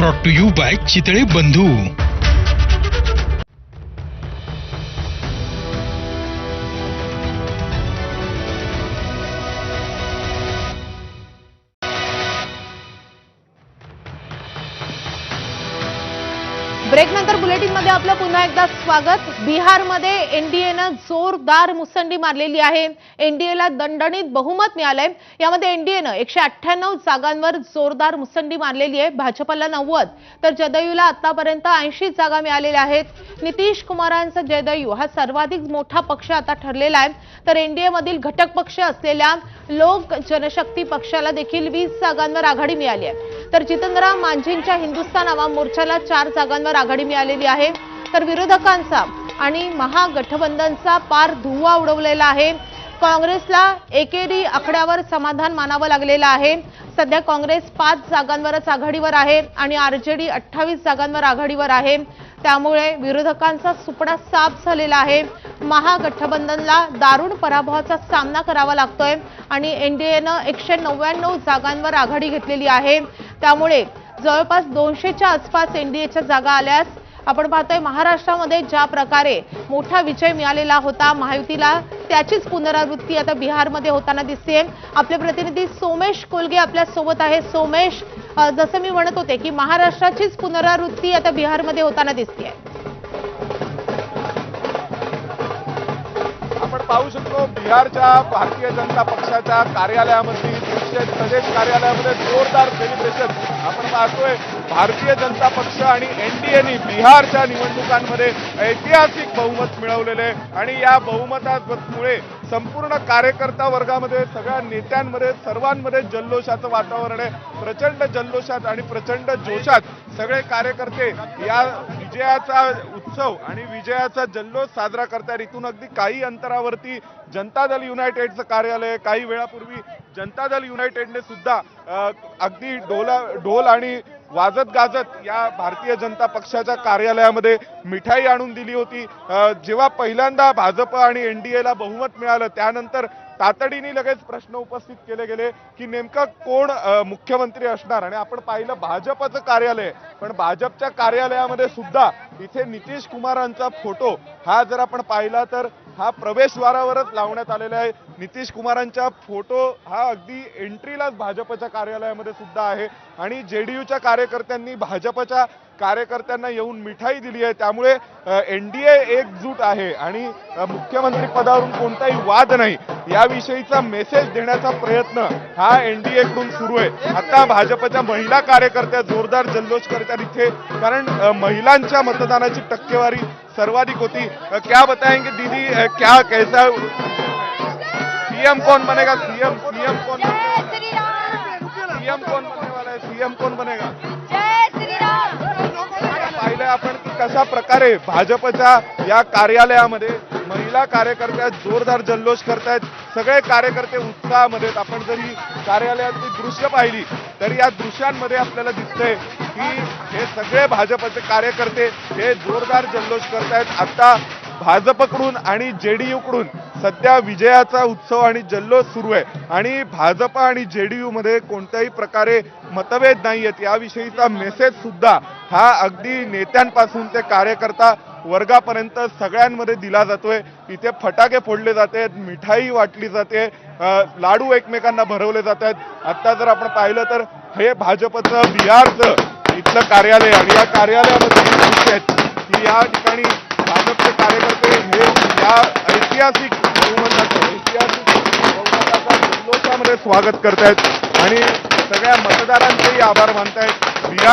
Brought to you by Chitale Bandhu. ब्रेकनंतर बुलेटिनमध्ये आपलं पुन्हा एकदा स्वागत. बिहारमध्ये एनडीएनं जोरदार मुसंडी मारलेली आहे. एनडीएला दणदणीत बहुमत मिळालंय. यामध्ये एनडीएनं एकशे अठ्ठ्याण्णव जागांवर जोरदार मुसंडी मारलेली आहे. भाजपला नव्वद तर जदयूला आतापर्यंत ऐंशी जागा मिळालेल्या आहेत. नितीश कुमारांचा जदयू हा सर्वाधिक मोठा पक्ष आता ठरलेला आहे. तर एनडीएमधील घटक पक्ष असलेल्या लोक जनशक्ती पक्षाला देखील वीस जागांवर आघाडी मिळाली आहे. तर जितेंद्रराव मांझींच्या हिंदुस्थान आवाम मोर्चाला चार जागांवर आघाडी मिळालेली आहे. तर विरोधकांचा आणि महागठबंधनचा पार धुव्वा उडवलेला आहे. काँग्रेसला एकेरी आकड्यावर समाधान मानावं लागलेलं आहे. सध्या काँग्रेस पाच जागांवरच आघाडीवर आहे आणि आरजेडी अठ्ठावीस जागांवर आघाडीवर आहे. त्यामुळे विरोधकांचा सुपडा साफ झालेला आहे. महागठबंधनला दारुण पराभवाचा सामना करावा लागतोय आणि एनडीएनं एकशे नव्याण्णव जागांवर आघाडी घेतलेली आहे. त्यामुळे जवळपास दोनशेच्या आसपास एनडीएच्या जागा आल्यास आपण पाहतोय महाराष्ट्रामध्ये ज्या प्रकारे मोठा विजय मिळालेला होता महायुतीला त्याचीच पुनरावृत्ती आता बिहारमध्ये होताना दिसते आपले प्रतिनिधी सोमेश कोलगे आपल्यासोबत आहे. सोमेश जसं मी म्हणत होते की महाराष्ट्राचीच पुनरावृत्ती आता बिहारमध्ये होताना दिसते आपण पाहू शकतो बिहारच्या भारतीय जनता पक्षाच्या कार्यालयामध्ये पंचायत प्रदेश कार्यालयामध्ये जोरदार सेलिब्रेशन आपण पाहतोय भारतीय जनता पक्ष आणि एनडीएनी बिहारच्या निवडणुकांमध्ये ऐतिहासिक बहुमत मिळवलेले आणि या बहुमतामुळे संपूर्ण कार्यकर्ता वर्गामध्ये सगळ्या नेत्यांमध्ये सर्वांमध्ये जल्लोषाचं वातावरण आहे. प्रचंड जल्लोषात आणि प्रचंड जोशात सगळे कार्यकर्ते या विजयाचा उत्सव आणि विजयाचा जल्लोष साजरा करतात इथून अगदी काही अंतरावरती जनता दल युनायटेडचं कार्यालय काही वेळापूर्वी जनता दल युनायटेडने सुद्धा अगदी डोला ढोल आणि वाजत गाजत या भारतीय जनता पक्षाच्या कार्यालयामध्ये मिठाई आणून दिली होती. जेव्हा पहिल्यांदा भाजप आणि एनडीएला बहुमत मिळालं त्यानंतर तातडीने लगेच प्रश्न उपस्थित केले गेले की नेमकं कोण मुख्यमंत्री असणार? आणि आपण पाहिलं भाजपचं कार्यालय पण भाजपच्या कार्यालयामध्ये सुद्धा इथे नितीश कुमारांचा फोटो हा जर आपण पाहिला तर हा प्रवेशद्वारावरच लावण्यात आलेला आहे. नितीश कुमारांचा फोटो हा अगदी एंट्रीलाच भाजपच्या कार्यालयामध्ये सुद्धा आहे. आणि जेडीयूच्या कार्यकर्त्यांनी भाजपच्या कार्यकर्त्यांना येऊन मिठाई दिली आहे. त्यामुळे एनडीए एकजूट आहे आणि मुख्यमंत्री पदावरून कोणताही वाद नाही. याविषयीचा मेसेज देण्याचा प्रयत्न हा एनडीए एकडून सुरू आहे. आता भाजपच्या महिला कार्यकर्त्या जोरदार जल्लोष करतात इथे. कारण महिलांच्या मतदार मतदानाची टक्केवारी सर्वाधिक होती. क्या बताएँगे दीदी? क्या कैसा सीएम कौन बनेगा? सीएम सीएम कौन सीएम कौन बनने वाला है? सीएम कौन बनेगा? कशा प्रकारे भाजपच्या या कार्यालयामध्ये महिला कार्यकर्त्या जोरदार जल्लोष करतायत सगळे कार्यकर्ते उत्साहामध्ये आपण जर ही कार्यालयातली दृश्य पाहिली तर या दृश्यांमध्ये आपल्याला दिसतंय की हे सगळे भाजपचे कार्यकर्ते हे जोरदार जल्लोष करतायत. आता भाजपकडून आणि जे डी यूकडून सध्या विजयाचा उत्सव आणि जल्लोष सुरू आहे. आणि भाजप आणि जे डी यूमध्ये कोणत्याही प्रकारे मतभेद नाही आहेत. याविषयीचा मेसेज सुद्धा हा अगदी नेत्यांपासून ते कार्यकर्ता वर्गापर्यंत सगळ्यांमध्ये दिला जातोय. इथे फटाके फोडले जात आहेत मिठाई वाटली जाते लाडू एकमेकांना भरवले जात आहेत. आत्ता जर आपण पाहिलं तर हे भाजपचं बिहारचं इथलं कार्यालय आणि या कार्यालयामध्ये आहेत की या ठिकाणी कार्यकर्ते हे या ऐतिहासिक बहुमताचं ऐतिहासिक बहुमताचा जल्लोषामध्ये स्वागत करतायत. आणि सगळ्या मतदारांचेही आभार मानतायत. बिहार